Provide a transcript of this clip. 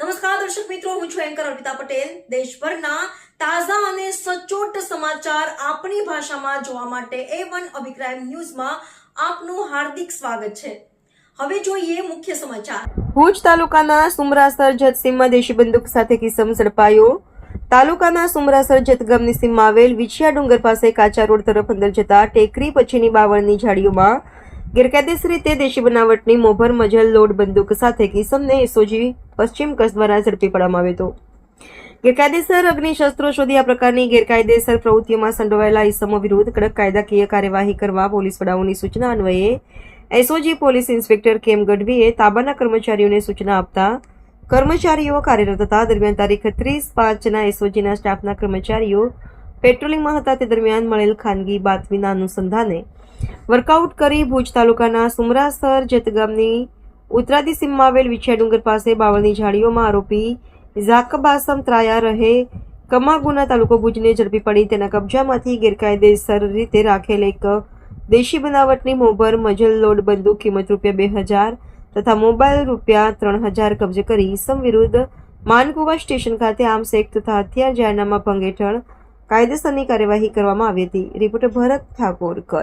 નમસ્કાર, દર્શક મિત્રો, હું છું એન્કર અર્પિતા પટેલ. દેશભરના તાજા અને સચોટ સમાચાર આપણી ભાષામાં જોવા માટે એ વન અભિપ્રાય ન્યૂઝમાં આપનું હાર્દિક સ્વાગત છે. હવે જોઈએ મુખ્ય સમાચાર. ભુજ તાલુકાના સુમરાસર જત સીમમાં દેશી બંદૂક સાથે કિસમ ઝડપાયો. તાલુકાના સુમરાસર જત ગામની સીમમાં આવેલ વિછિયા ડુંગર પાસે કાચા રોડ તરફ અંદર જતા ટેકરી પછીની બાવળની ઝાડીઓમાં ગેરકાયદેસર રીતે દેશી બનાવટની મોભર મજલ લોડ બંદૂક સાથે કિસમને એસઓજી પશ્ચિમ કચ્છ દ્વારા ઝડપી પાડવામાં આવ્યો હતો. ગેરકાયદેસર અગ્નિશસ્ત્રો શોધી આ પ્રકારની ગેરકાયદેસર પ્રવૃત્તિઓમાં સંડોવાયેલા ઇસમો વિરુદ્ધ કડક કાયદાકીય કાર્યવાહી કરવા પોલીસ વડાઓની સૂચના અન્વયે એસઓજી પોલીસ ઇન્સ્પેક્ટર કેમ ગઢવીએ તાબાના કર્મચારીઓને સૂચના આપતા કર્મચારીઓ કાર્યરત હતા. દરમિયાન તારીખ ત્રીસ પાંચના એસઓજીના સ્ટાફના કર્મચારીઓ પેટ્રોલિંગમાં હતા. તે દરમિયાન મળેલ ખાનગી બાતમીના અનુસંધાને વર્કઆઉટ કરી ભુજ તાલુકાના સુમરાસર જતગામની ઉત્તરાદી સીમમાં આવેલ વિછિયા પાસે બાવળની ઝાડીઓમાં આરોપી ઝાકબાસમ ત્રાયા રહે કમાગુના તાલુકો ભુજને ઝડપી પડી તેના કબજામાંથી ગેરકાયદેસર રીતે રાખેલ એક દેશી બનાવટની મોબર મજલ લોડ બંદૂક કિંમત રૂપિયા બે હજાર તથા મોબાઈલ રૂપિયા ત્રણ હજાર કબજે કરી ઇસમ વિરુદ્ધ માનકુવા સ્ટેશન ખાતે આર્મ્સ એક્ટ તથા હથિયાર જાહેરનામા ભંગ હેઠળ કાયદેસરની કાર્યવાહી કરવામાં આવી હતી. રિપોર્ટર ભરત ઠાકોર, કચ્છ.